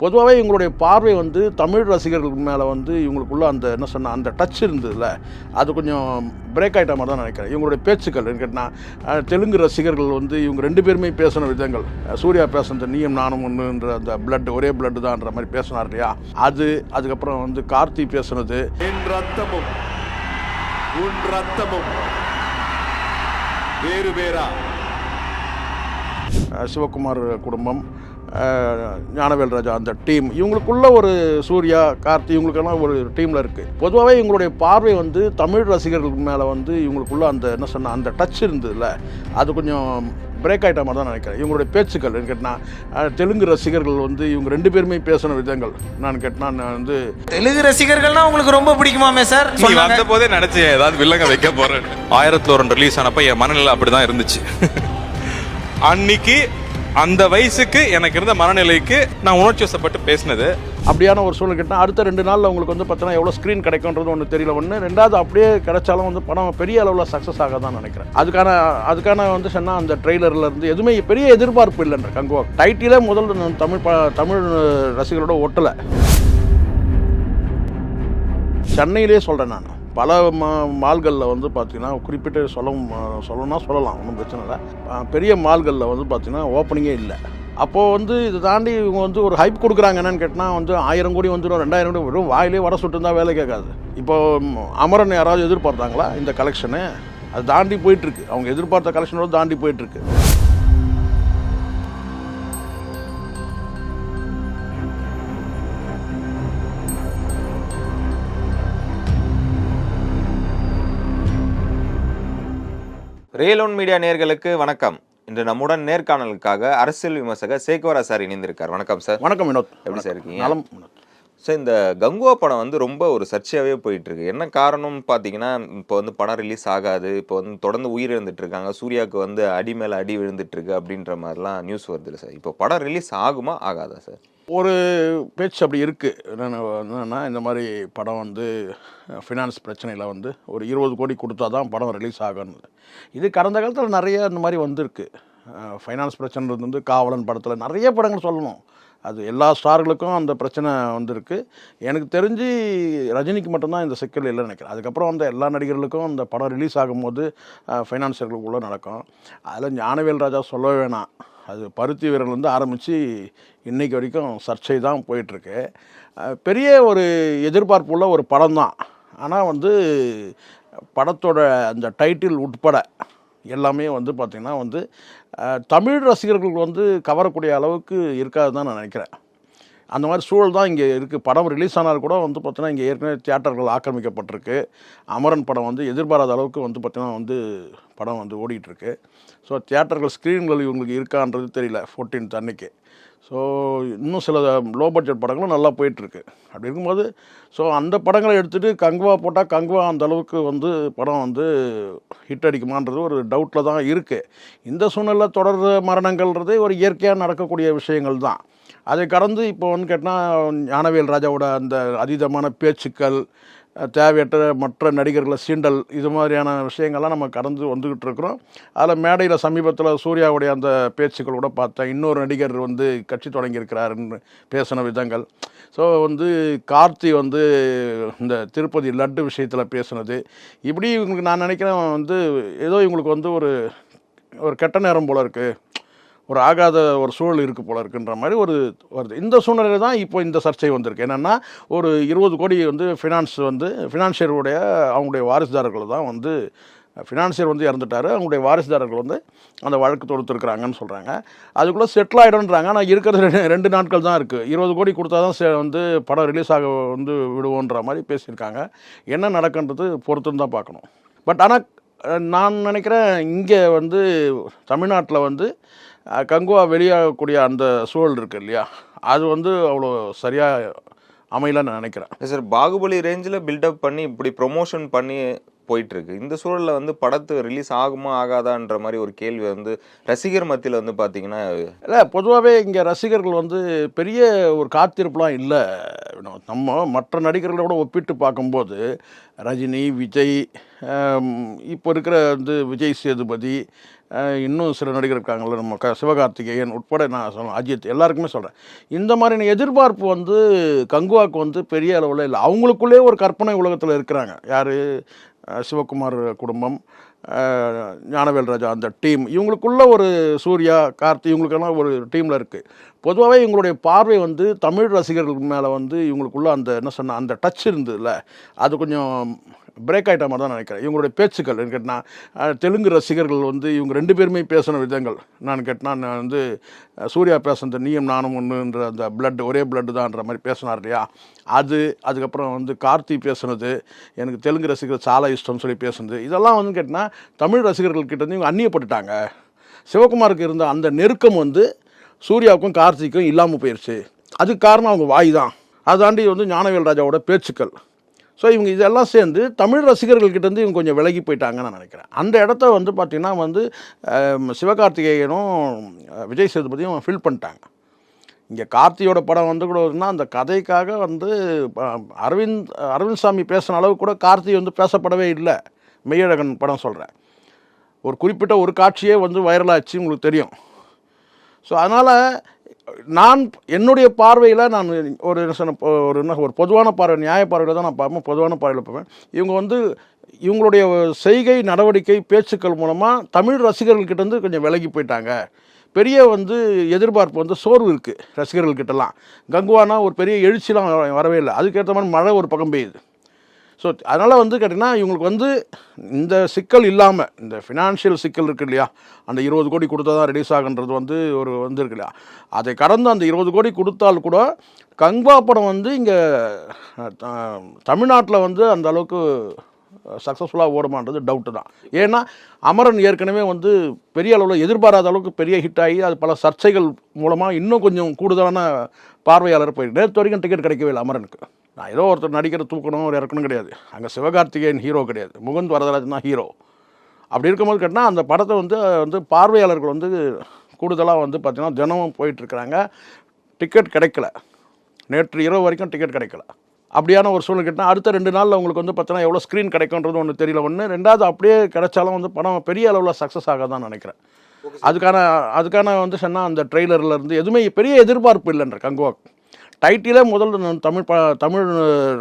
பொதுவாகவே இவங்களுடைய பார்வை வந்து தமிழ் ரசிகர்கள் மேலே வந்து இவங்களுக்குள்ள அந்த என்ன சொன்ன அந்த டச் இருந்ததுல அது கொஞ்சம் பிரேக் ஆகிட்ட மாதிரி தான் நினைக்கிறேன். இவங்களுடைய பேச்சுக்கள் கேட்டால் தெலுங்கு ரசிகர்கள் வந்து இவங்க ரெண்டு பேருமே பேசின விதங்கள் சூர்யா பேசுனது நீயும் நானும் ஒன்றுன்ற அந்த பிளட் ஒரே பிளட் தான்ற மாதிரி பேசினார் இல்லையா? அது அதுக்கப்புறம் வந்து கார்த்தி பேசுனது. என் ரத்தமும் உன் ரத்தமும் வேறு வேறா? சிவகுமார் குடும்பம். ஞானவேல் ராஜா அந்த டீம். இவங்களுக்குள்ள ஒரு சூர்யா கார்த்தி இவங்களுக்கெல்லாம் ஒரு டீமில் இருக்குது பொதுவாகவே இவங்களுடைய பார்வை வந்து தமிழ் ரசிகர்கள் மேலே வந்து இவங்களுக்குள்ள அந்த என்ன சொன்ன அந்த டச் இருந்ததுல. அது கொஞ்சம் பிரேக் ஆகிட்ட மாதிரி தான் நினைக்கிறேன். இவங்களுடைய பேச்சுக்கள் கேட்டால் தெலுங்கு ரசிகர்கள் வந்து இவங்க ரெண்டு பேருமே பேசின விதங்கள். நான் கேட்டால் நான் வந்து தெலுங்கு ரசிகர்கள்னா உங்களுக்கு ரொம்ப பிடிக்குமாமே சார்? நீ வந்த போதே நினைச்சேன் ஏதாவது வில்லங்க வைக்க போறேன் ஆயிரத்துல ஒரு ரிலீஸ் ஆனப்ப என் மனநிலை அப்படிதான் இருந்துச்சு. அன்னைக்கு அந்த வயசுக்கு எனக்கு இருந்த மனநிலைக்கு நான் உணர்ச்சி வசப்பட்டு பேசினது. அப்படியான ஒரு சூழ்நிலை கிட்ட அடுத்த ரெண்டு நாளில் உங்களுக்கு வந்து பார்த்தீங்கன்னா எவ்வளோ ஸ்க்ரீன் கிடைக்கும்ன்றது ஒன்று தெரியல. ஒன்று ரெண்டாவது அப்படியே கிடைச்சாலும் வந்து படம் பெரிய அளவில் சக்ஸஸ் ஆக தான் நினைக்கிறேன். அதுக்கான அதுக்கான வந்து சொன்னால் அந்த ட்ரெய்லரில் இருந்து எதுவுமே பெரிய எதிர்பார்ப்பு இல்லைன்ற கங்குவா. டைட்டிலே முதல்ல தமிழ் ப தமிழ் ரசிகரோட ஒட்டலை. சென்னையிலே சொல்கிறேன் நான். பல மா மால்களில் வந்து பார்த்தீங்கன்னா குறிப்பிட்ட சொல்ல சொல்லணும்னா சொல்லலாம் ஒன்றும் பிரச்சனை இல்லை. பெரிய மால்களில் வந்து பார்த்தீங்கன்னா ஓப்பனிங்கே இல்லை. அப்போது வந்து இதை தாண்டி இவங்க வந்து ஒரு ஹைப் கொடுக்குறாங்க என்னன்னு கேட்டால் வந்து ஆயிரம் கோடி வந்துடும் ரெண்டாயிரம் கோடி வெறும் வாயிலே வட சுட்டுருந்தால் வேலை கேட்காது. இப்போ அமரன் யாராவது எதிர்பார்த்தாங்களா இந்த கலெக்ஷனு அது தாண்டி போயிட்டுருக்கு அவங்க எதிர்பார்த்த கலெக்ஷனோட தாண்டி போயிட்டுருக்கு ரேலோன் மீடியா நேயர்களுக்கு வணக்கம். இன்று நம்முடன் நேர்காணலுக்காக அரசியல் விமர்சகர் சேகவரா சார் இணைந்திருக்கார். வணக்கம் சார். வணக்கம் வினோத். எப்படி சார் இருக்கீங்க? நலம் சார் இந்த கங்குவா படம் வந்து ரொம்ப ஒரு சர்ச்சையாகவே போயிட்டு இருக்கு என்ன காரணம் பார்த்தீங்கன்னா இப்போ வந்து படம் ரிலீஸ் ஆகாது. இப்போ வந்து தொடர்ந்து உயிரிழந்துட்டு இருக்காங்க. சூர்யாவுக்கு வந்து அடி மேல அடி விழுந்துட்டு இருக்கு அப்படின்ற மாதிரிலாம் நியூஸ் வருது சார். இப்போ படம் ரிலீஸ் ஆகுமா ஆகாதா சார்? ஒரு பேச்சு அப்படி இருக்குது என்னென்ன இந்த மாதிரி படம் வந்து ஃபினான்ஸ் பிரச்சனையில் வந்து ஒரு இருபது கோடி கொடுத்தா தான் படம் ரிலீஸ் ஆகணும் இது கடந்த காலத்தில் நிறைய இந்த மாதிரி வந்திருக்கு. ஃபைனான்ஸ் பிரச்சனை வந்து காவலன் படத்தில் நிறைய படங்கள் சொல்லணும். அது எல்லா ஸ்டார்களுக்கும் அந்த பிரச்சனை வந்திருக்கு. எனக்கு தெரிஞ்சு ரஜினிக்கு மட்டும்தான் இந்த சிக்கல் இல்லைன்னு நினைக்கிறேன். அதுக்கப்புறம் அந்த எல்லா நடிகர்களுக்கும் அந்த படம் ரிலீஸ் ஆகும்போது ஃபைனான்சியர்களுக்குள்ளே நடக்கும். அதில் ஞானவேல் ராஜா சொல்லவே வேணாம். அது பருத்தி வீரர்லேருந்து ஆரம்பித்து இன்னைக்கு வரைக்கும் சர்ச்சை தான் போயிட்டுருக்கு. பெரிய ஒரு எதிர்பார்ப்பு உள்ள ஒரு படம் தான். ஆனால் வந்து படத்தோட அந்த டைட்டில் உட்பட எல்லாமே வந்து பார்த்திங்கன்னா வந்து தமிழ் ரசிகர்கள் வந்து கவரக்கூடிய அளவுக்கு இருக்காது தான் நான் நினைக்கிறேன். அந்த மாதிரி சூழல் தான் இங்கே இருக்குது படம் ரிலீஸ் ஆனால் கூட வந்து பார்த்தீங்கன்னா இங்கே ஏற்கனவே தியேட்டர்கள் ஆக்கிரமிக்கப்பட்டிருக்கு. அமரன் படம் வந்து எதிர்பாராத அளவுக்கு வந்து பார்த்திங்கன்னா வந்து படம் வந்து ஓடிட்டுருக்கு ஸோ தியேட்டர்கள் ஸ்க்ரீன்கள் இவங்களுக்கு இருக்கான்றது தெரியல 14th அன்னைக்கு ஸோ இன்னும் சில லோ பட்ஜெட் படங்களும் நல்லா போயிட்டுருக்கு. அப்படி இருக்கும்போது ஸோ அந்த படங்களை எடுத்துகிட்டு கங்குவா போட்டால் கங்குவா அந்த அளவுக்கு வந்து படம் வந்து ஹிட் அடிக்குமான்றது ஒரு டவுட்டில் தான் இருக்குது இந்த சூழ்நிலை தொடர் மரணங்கள்ன்றதே ஒரு இயற்கையாக நடக்கக்கூடிய விஷயங்கள் தான். அதை கடந்து இப்போ வந்து கேட்டால் ஞானவேல் ராஜாவோட அந்த அதீதமான பேச்சுக்கள் தேவையற்ற மற்ற நடிகர்களை சீண்டல் இது மாதிரியான விஷயங்கள்லாம் நம்ம கடந்து வந்துக்கிட்டு இருக்கிறோம். அதில் மேடையில் சமீபத்தில் சூர்யாவுடைய அந்த பேச்சுக்கள் கூட பார்த்தேன். இன்னொரு நடிகர் வந்து கட்சி தொடங்கியிருக்கிறாருன்னு பேசின விதங்கள். ஸோ வந்து கார்த்தி வந்து இந்த திருப்பதி லட்டு விஷயத்தில் பேசுனது. இப்படி இவங்களுக்கு நான் நினைக்கிறேன் வந்து ஏதோ இவங்களுக்கு வந்து ஒரு ஒரு கெட்ட நேரம் போல இருக்குது ஒரு ஆகாத ஒரு சூழல் இருக்குது போல இருக்குன்ற மாதிரி ஒரு வருது. இந்த சூழ்நிலையில் தான் இப்போ இந்த சர்ச்சை வந்திருக்கு. என்னென்னா ஒரு இருபது கோடி வந்து ஃபினான்ஸ் வந்து ஃபினான்ஷியருடைய அவங்களுடைய வாரிசுதாரர்கள் தான் வந்து ஃபினான்சியர் வந்து இறந்துட்டார். அவங்களுடைய வாரிசுதாரர்கள் வந்து அந்த வழக்கு தொடுத்துருக்குறாங்கன்னு சொல்கிறாங்க அதுக்குள்ளே செட்டில் ஆகிடும்ன்றாங்க ஆனால் இருக்கிறது ரெண்டு ரெண்டு நாட்கள் தான் இருக்குது இருபது கோடி கொடுத்தா தான் வந்து படம் ரிலீஸ் ஆக வந்து விடுவோன்ற மாதிரி பேசியிருக்காங்க. என்ன நடக்குன்றது பொறுத்துன்னு தான் பார்க்கணும். பட் ஆனால் நான் நினைக்கிறேன் இங்கே வந்து தமிழ்நாட்டில் வந்து கங்குவா வெளியாகக்கூடிய அந்த சூழல் இருக்கு இல்லையா? அது வந்து அவ்வளோ சரியாக அமையலன்னு நான் நினைக்கிறேன். சார் பாகுபலி ரேஞ்சில் பில்டப் பண்ணி இப்படி ப்ரொமோஷன் பண்ணி போயிட்டு இருக்கு இந்த சூழல்ல வந்து படத்து ரிலீஸ் ஆகுமா ஆகாதான்ற மாதிரி ஒரு கேள்வி வந்து ரசிகர் மத்தியில் வந்து பார்த்தீங்கன்னா இல்லை பொதுவாகவே இங்கே ரசிகர்கள் வந்து பெரிய ஒரு காத்திருப்புலாம் இல்லை. நம்ம மற்ற நடிகர்களோட ஒப்பிட்டு பார்க்கும்போது ரஜினி விஜய் இப்போ இருக்கிற வந்து விஜய் சேதுபதி இன்னும் சில நடிகர் இருக்காங்கல்ல நம்ம க சிவகார்த்திகேயன் உட்பட நான் சொல்கிறேன் அஜித் எல்லாருக்குமே சொல்கிறேன் இந்த மாதிரியான எதிர்பார்ப்பு வந்து கங்குவாக்கு வந்து பெரிய அளவில் இல்லை. அவங்களுக்குள்ளே ஒரு கற்பனை உலகத்தில் இருக்கிறாங்க. யார்? சிவகுமார் குடும்பம் ஞானவேல் ராஜா அந்த டீம். இவங்களுக்குள்ள ஒரு சூர்யா கார்த்தி இவங்களுக்கெல்லாம் ஒரு டீமில் இருக்குது பொதுவாகவே இவங்களுடைய பார்வை வந்து தமிழ் ரசிகர்கள் மேலே வந்து இவங்களுக்குள்ள அந்த என்ன சொன்ன அந்த டச் இருந்ததுல அது கொஞ்சம் பிரேக் ஆகிட்ட மாதிரி தான் நினைக்கிறேன். இவங்களுடைய பேச்சுக்கள் கேட்டால் தெலுங்கு ரசிகர்கள் வந்து இவங்க ரெண்டு பேருமே பேசின விதங்கள். நான் கேட்டால் நான் வந்து சூர்யா பேசுனது நீயும் நானும் ஒன்றுன்ற அந்த பிளட் ஒரே பிளட் தான்ற மாதிரி பேசினார் இல்லையா? அது அதுக்கப்புறம் வந்து கார்த்தி பேசுனது எனக்கு தெலுங்கு ரசிகர்கள் சாலை இஷ்டம்னு சொல்லி பேசுனது. இதெல்லாம் வந்து கேட்டால் தமிழ் ரசிகர்கள் வந்து இவங்க அந்நியப்பட்டுட்டாங்க. சிவகுமாருக்கு இருந்த அந்த நெருக்கம் வந்து சூர்யாவுக்கும் கார்த்திக்கும் இல்லாமல் போயிடுச்சு அதுக்கு காரணம் அவங்க வாய் தான். அதாண்டி வந்து ஞானவேல் ராஜாவோட பேச்சுக்கள். ஸோ இவங்க இதெல்லாம் சேர்ந்து தமிழ் ரசிகர்கள் இவங்க கொஞ்சம் விலகி போயிட்டாங்கன்னு நான் நினைக்கிறேன். அந்த இடத்த வந்து பார்த்திங்கன்னா வந்து சிவகார்த்திகேயனும் விஜய் சேதுபதியும் ஃபில் பண்ணிட்டாங்க. இங்கே கார்த்தியோட படம் வந்து கூட வருதுன்னா அந்த கதைக்காக வந்து அரவிந்த் அரவிந்த் சாமி பேசின அளவு கூட கார்த்தி வந்து பேசப்படவே இல்லை. மெய்யழகன் படம் சொல்கிறேன் ஒரு குறிப்பிட்ட ஒரு காட்சியே வந்து வைரலாச்சு உங்களுக்கு தெரியும். ஸோ அதனால் நான் என்னுடைய பார்வையில் நான் ஒரு என்ன சொன்ன ஒரு என்ன ஒரு பொதுவான பார்வை நியாய பார்வையில் தான் நான் பார்ப்பேன் பொதுவான பார்வையில் பார்ப்பேன். இவங்க வந்து இவங்களுடைய செய்கை நடவடிக்கை பேச்சுக்கள் மூலமாக தமிழ் ரசிகர்கள்கிட்ட இருந்து கொஞ்சம் விலகி போயிட்டாங்க. பெரிய வந்து எதிர்பார்ப்பு வந்து சோர்வு இருக்குது ரசிகர்கள்கிட்டலாம் கங்குவானா ஒரு பெரிய எழுச்சிலாம் வர- வரவே இல்லை. அதுக்கேற்ற மாதிரி மழை ஒரு பக்கம் பெய்யுது. ஸோ அதனால் வந்து கேட்டிங்கன்னா இவங்களுக்கு வந்து இந்த சிக்கல் இல்லாமல் இந்த ஃபினான்ஷியல் சிக்கல் இருக்குது இல்லையா? அந்த இருபது கோடி கொடுத்தா தான் ரிலீஸ் ஆகுன்றது வந்து ஒரு வந்து இருக்கு இல்லையா? அதை கடந்து அந்த இருபது கோடி கொடுத்தால் கூட கங்வா படம் வந்து இங்கே தமிழ்நாட்டில் வந்து அந்த அளவுக்கு சக்ஸஸ்ஃபுல்லாக ஓடுமான்றது டவுட்டு தான். ஏன்னா அமரன் ஏற்கனவே வந்து பெரிய அளவில் எதிர்பாராத அளவுக்கு பெரிய ஹிட் ஆகி அது பல சர்ச்சைகள் மூலமாக இன்னும் கொஞ்சம் கூடுதலான பார்வையாளர் போயிருக்கு. நேற்று வரைக்கும் டிக்கெட் கிடைக்கவே இல்லை அமரனுக்கு. நான் ஏதோ ஒருத்தர் நடிக்கிற தூக்கணும் ஒரு இறக்கணும் கிடையாது. அங்கே சிவகார்த்திகேயன் ஹீரோ கிடையாது. முகுந்த் வரதராஜன் தான் ஹீரோ அப்படி இருக்கும்போது கேட்டால் அந்த படத்தை வந்து வந்து பார்வையாளர்கள் வந்து கூடுதலாக வந்து பார்த்திங்கன்னா தினமும் போயிட்டுருக்குறாங்க டிக்கெட் கிடைக்கல. நேற்று இரவு வரைக்கும் டிக்கெட் கிடைக்கல. அப்படியான ஒரு சூழ்நிலை கேட்டால் அடுத்த ரெண்டு நாளில் உங்களுக்கு வந்து பார்த்தீங்கன்னா எவ்வளோ ஸ்க்ரீன் கிடைக்குன்றது ஒன்று தெரியல. ஒன்று ரெண்டாவது அப்படியே கிடைச்சாலும் வந்து படம் பெரிய அளவில் சக்ஸஸ் ஆக தான் நினைக்கிறேன். அதுக்கான அதுக்கான வந்து சொன்னால் அந்த ட்ரெய்லரில் இருந்து எதுவுமே பெரிய எதிர்பார்ப்பு இல்லைன்ற கங்குவாக் டைட்டிலே முதல்ல தமிழ் ப தமிழ்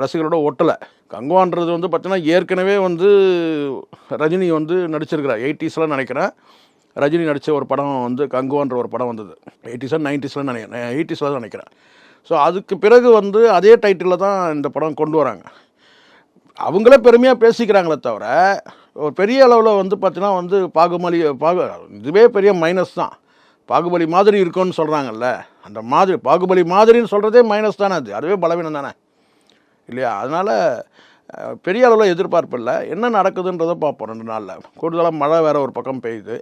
ரசிகரோட ஒட்டலை. கங்குவான்றது வந்து பார்த்தீங்கன்னா ஏற்கனவே வந்து ரஜினி வந்து நடிச்சிருக்கிறார். எயிட்டிஸில் நினைக்கிறேன் ரஜினி நடித்த ஒரு படம் வந்து கங்குவான்ற ஒரு படம் வந்தது. எயிட்டிஸில் நைன்டிஸில் நினைக்கிறேன் எயிட்டிஸில் தான் நினைக்கிறேன் ஸோ அதுக்கு பிறகு வந்து அதே டைட்டிலில் தான் இந்த படம் கொண்டு வராங்க. அவங்களே பெருமையாக பேசிக்கிறாங்களே தவிர ஒரு பெரிய அளவில் வந்து பார்த்தீங்கன்னா வந்து பாகுமலி பாகு இதுவே பெரிய மைனஸ் தான். பாகுபலி மாதிரி இருக்கும்னு சொல்கிறாங்கல்ல அந்த மாதிரி பாகுபலி மாதிரின்னு சொல்கிறதே மைனஸ் தானே அது. அதுவே பலவீனம் தானே. இல்லையா? அதனால் பெரிய அளவில் எதிர்பார்ப்பு இல்லை. என்ன நடக்குதுன்றதை பார்ப்போம் ரெண்டு நாளில். கூடுதலாக மழை வேறு ஒரு பக்கம் பெய்யுது.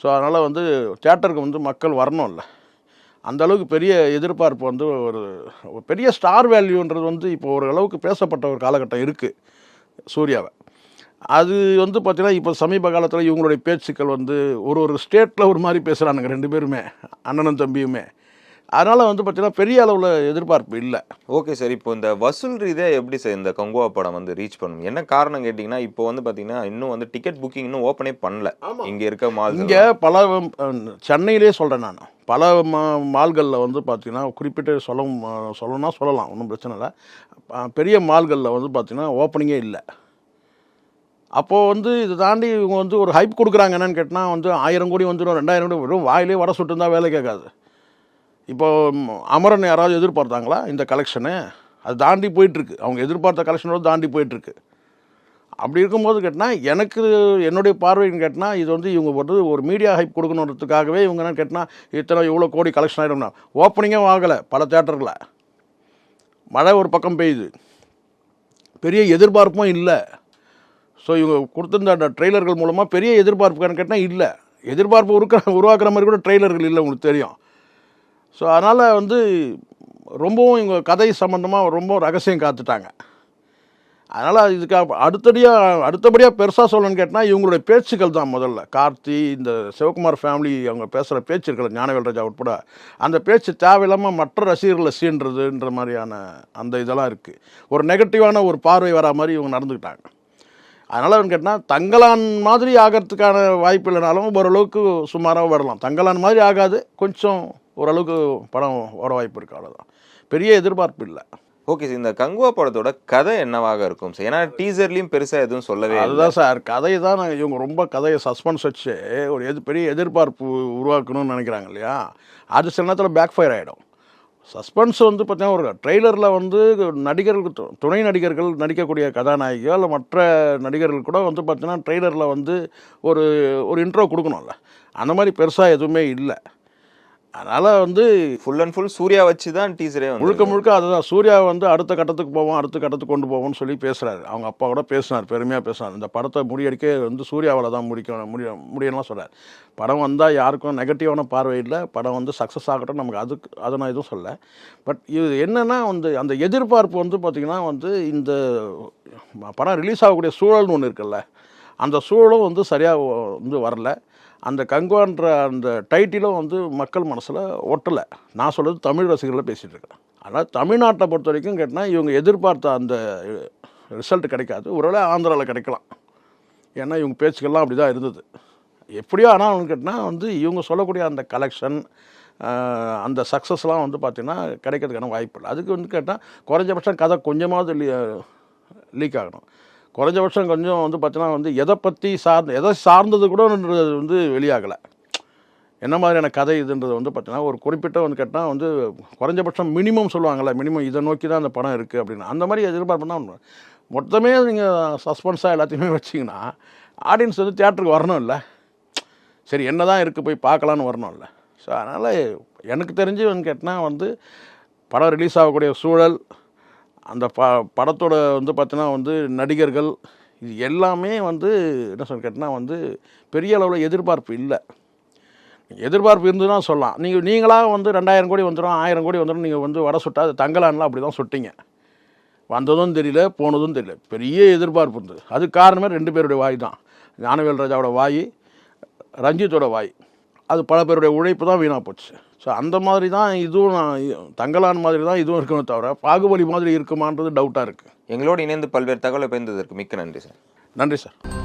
ஸோ அதனால் வந்து தேட்டருக்கு வந்து மக்கள் வரணும்ல. அந்த அளவுக்கு பெரிய எதிர்பார்ப்பு வந்து ஒரு பெரிய ஸ்டார் வேல்யூன்றது வந்து இப்போ ஓரளவுக்கு பேசப்பட்ட ஒரு காலகட்டம் இருக்குது சூர்யாவை. அது வந்து பார்த்தீங்கன்னா இப்போ சமீப காலத்தில் இவங்களுடைய பேச்சுக்கள் வந்து ஒரு ஒரு ஸ்டேட்டில் ஒரு மாதிரி பேசுகிறானுங்க ரெண்டு பேருமே அண்ணனும் தம்பியுமே. அதனால் வந்து பார்த்தீங்கன்னா பெரிய அளவில் எதிர்பார்ப்பு இல்லை. ஓகே சார் இப்போ இந்த வசூல் ரீதியாக எப்படி சார் இந்த கங்குவா படம் வந்து ரீச் பண்ணும்? என்ன காரணம் கேட்டிங்கன்னா இப்போ வந்து பார்த்தீங்கன்னா இன்னும் வந்து டிக்கெட் புக்கிங் இன்னும் ஓப்பனே பண்ணல. இங்கே இருக்க மால் இங்கே பல சென்னையிலே சொல்கிறேன் நான். பல மா மால்களில் வந்து பார்த்தீங்கன்னா குறிப்பிட்டு சொல்ல சொல்லணும்னா சொல்லலாம் ஒன்றும் பிரச்சனை இல்லை. பெரிய மால்களில் வந்து பார்த்தீங்கன்னா ஓப்பனிங்கே இல்லை. அப்போது வந்து இதை தாண்டி இவங்க வந்து ஒரு ஹைப் கொடுக்குறாங்க. என்னன்னு கேட்டால் வந்து ஆயிரம் கோடி வந்துடும் ரெண்டாயிரம் கோடி வரும் வாயிலே வட சுட்டு இருந்தால் வேலை கேட்காது. இப்போ அமரன் யாராவது எதிர்பார்த்தாங்களா இந்த கலெக்ஷனு அது தாண்டி போயிட்டுருக்கு. அவங்க எதிர்பார்த்த கலெக்ஷனோட தாண்டி போயிட்டுருக்கு. அப்படி இருக்கும்போது கேட்டால் எனக்கு என்னுடைய பார்வைன்னு கேட்டால் இது வந்து இவங்க வந்து ஒரு மீடியா ஹைப் கொடுக்கணுன்றதுக்காகவே இவங்க என்ன கேட்டால் இத்தனை இவ்வளோ கோடி கலெக்ஷன் ஆகிடும்னா ஓப்பனிங்கே ஆகலை பல தேட்டரில் மழை ஒரு பக்கம் பெய்யுது. பெரிய எதிர்பார்ப்பும் இல்லை. ஸோ இவங்க கொடுத்துருந்த அந்த ட்ரெய்லர்கள் மூலமாக பெரிய எதிர்பார்ப்புக்கான கேட்டால் இல்லை. எதிர்பார்ப்பு உருக்க உருவாக்குற மாதிரி கூட ட்ரெய்லர்கள் இல்லை உங்களுக்கு தெரியும். ஸோ அதனால் வந்து ரொம்பவும் இவங்க கதை சம்மந்தமாக ரொம்ப ரகசியம் காத்துட்டாங்க. அதனால் இதுக்கு அடுத்தடியாக அடுத்தபடியாக பெருசாக சொல்லணும்னு கேட்டால் இவங்களுடைய பேச்சுக்கள் தான் முதல்ல. கார்த்தி இந்த சிவகுமார் ஃபேமிலி அவங்க பேசுகிற பேச்சு இருக்கிற ஞானவேல் ராஜா உட்பட அந்த பேச்சு தேவையில்லாமல் மற்ற ரசிகர்களை சீன்றதுன்ற மாதிரியான அந்த இதெல்லாம் இருக்குது ஒரு நெகட்டிவான ஒரு பார்வை வரா மாதிரி இவங்க நடந்துக்கிட்டாங்க. அதனால் கேட்டால் தங்கலான் மாதிரி ஆகிறதுக்கான வாய்ப்பு இல்லைனாலும் ஓரளவுக்கு சுமாராக வரலாம். தங்கலான் மாதிரி ஆகாது கொஞ்சம் ஓரளவுக்கு படம் வர வாய்ப்பு இருக்கு அவ்வளோதான் பெரிய எதிர்பார்ப்பு இல்லை. ஓகே சார் இந்த கங்குவா படத்தோட கதை என்னவாக இருக்கும் சார்? ஏன்னா டீசர்லயும் பெருசா எதுவும் சொல்லவே அதுதான் சார் கதையை தான் இவங்க ரொம்ப கதையை சஸ்பென்ஸ் வச்சு ஒரு எது பெரிய எதிர்பார்ப்பு உருவாக்கணும்னு நினைக்கிறாங்க இல்லையா? அது சில நேரத்தில் பேக் ஃபயர் ஆகிடும் சஸ்பென்ஸ் வந்து பார்த்தீங்கன்னா ஒரு ட்ரெய்லரில் வந்து நடிகர்கள் துணை நடிகர்கள் நடிக்கக்கூடிய கதாநாயகியோ இல்லை மற்ற நடிகர்கள் கூட வந்து பார்த்தீங்கன்னா ட்ரெய்லரில் வந்து ஒரு ஒரு இன்ட்ரோ கொடுக்கணும்ல. அந்த மாதிரி பெருசாக எதுவுமே இல்லை. அதனால் வந்து ஃபுல் அண்ட் ஃபுல் சூர்யா வச்சு தான் டீசரே முழுக்க முழுக்க அதுதான். சூர்யா வந்து அடுத்த கட்டத்துக்கு போவோம் அடுத்த கட்டத்துக்கு கொண்டு போவோம்னு சொல்லி பேசுறாரு. அவங்க அப்பா கூட பேசினார் பெருமையாக பேசினார். இந்த படத்தை முடியடிக்க வந்து சூர்யாவில் தான் முடிக்கணும் முடிய முடியணும்லாம் சொல்றாரு. படம் வந்தால் யாருக்கும் நெகட்டிவான பார்வை இல்லை. படம் வந்து சக்ஸஸ் ஆகட்டும் நமக்கு அதுக்கு அதை நான் எதுவும் சொல்ல பட் இது என்னன்னா வந்து அந்த எதிர்பார்ப்பு வந்து பார்த்திங்கன்னா வந்து இந்த படம் ரிலீஸ் ஆகக்கூடிய சூழல்னு ஒன்று இருக்குல்ல. அந்த சூழலும் வந்து சரியாக வந்து வரல. அந்த கங்குவான்ற அந்த டைட்டிலும் வந்து மக்கள் மனசில் ஒட்டலை. நான் சொல்கிறது தமிழ் ரசிகர்களை பேசிகிட்டு இருக்கேன். ஆனால் தமிழ்நாட்டை பொறுத்த வரைக்கும் கேட்டால் இவங்க எதிர்பார்த்த அந்த ரிசல்ட் கிடைக்காது. ஒருவேளை ஆந்திராவில் கிடைக்கலாம். ஏன்னா இவங்க பேச்சுக்கெல்லாம் அப்படி தான் இருந்தது. எப்படியோ ஆனால் அவங்க கேட்டால் வந்து இவங்க சொல்லக்கூடிய அந்த கலெக்ஷன் அந்த சக்ஸஸ்லாம் வந்து பார்த்திங்கன்னா கிடைக்கிறதுக்கான வாய்ப்பு இல்லை. அதுக்கு வந்து கேட்டால் குறைஞ்சபட்சம் கதை கொஞ்சமாவது லீ லீக் ஆகணும். குறைஞ்சபட்சம் கொஞ்சம் வந்து பார்த்தீங்கன்னா வந்து எதை பற்றி சார்ந்து எதை சார்ந்தது கூட வந்து வெளியாகலை. என்ன மாதிரியான கதை இதுன்றது வந்து பார்த்தீங்கன்னா ஒரு குறிப்பிட்ட வந்து கேட்டால் வந்து குறைஞ்சபட்சம் மினிமம் சொல்லுவாங்கள்ல மினிமம் இதை நோக்கி தான் அந்த படம் இருக்குது அப்படின்னு. அந்த மாதிரி எதிர்பார்ப்புனா மொத்தமே நீங்கள் சஸ்பென்ஸாக எல்லாத்தையுமே வச்சிங்கன்னா ஆடியன்ஸ் வந்து தேட்டருக்கு வரணும் இல்லை. சரி என்ன தான் இருக்குது போய் பார்க்கலான்னு வரணும் இல்லை. ஸோ அதனால் எனக்கு தெரிஞ்சு வந்து கேட்டால் வந்து படம் ரிலீஸ் ஆகக்கூடிய சூழல் அந்த ப படத்தோட வந்து பார்த்தீங்கன்னா வந்து நடிகர்கள் இது எல்லாமே வந்து என்ன சொல்ல கேட்டால் வந்து பெரிய அளவில் எதிர்பார்ப்பு இல்லை. எதிர்பார்ப்பு இருந்துன்னா சொல்லலாம். நீங்கள் நீங்களாக வந்து ரெண்டாயிரம் கோடி வந்துடும் ஆயிரம் கோடி வந்துடும் நீங்கள் வந்து வட சுட்டா அது தங்கலான்லாம் அப்படி தான் சுட்டிங்க. வந்ததும் தெரியல போனதும் தெரியல. பெரிய எதிர்பார்ப்பு இருந்தது. அது காரணமே ரெண்டு பேருடைய வாய் தான். ஞானவேல் ராஜாவோட வாய் ரஞ்சித்தோட வாய். அது பல பேருடைய உழைப்பு தான் வீணாக போச்சு. ஸோ அந்த மாதிரி தான் இதுவும் நான் தங்கலான் மாதிரி தான் இதுவும் இருக்குமே தவிர பாகுபலி மாதிரி இருக்குமான்றது டவுட்டாக இருக்குது எங்களோடு இணைந்து பல்வேறு தகவலை பயந்ததற்கு மிக்க நன்றி சார். நன்றி சார்.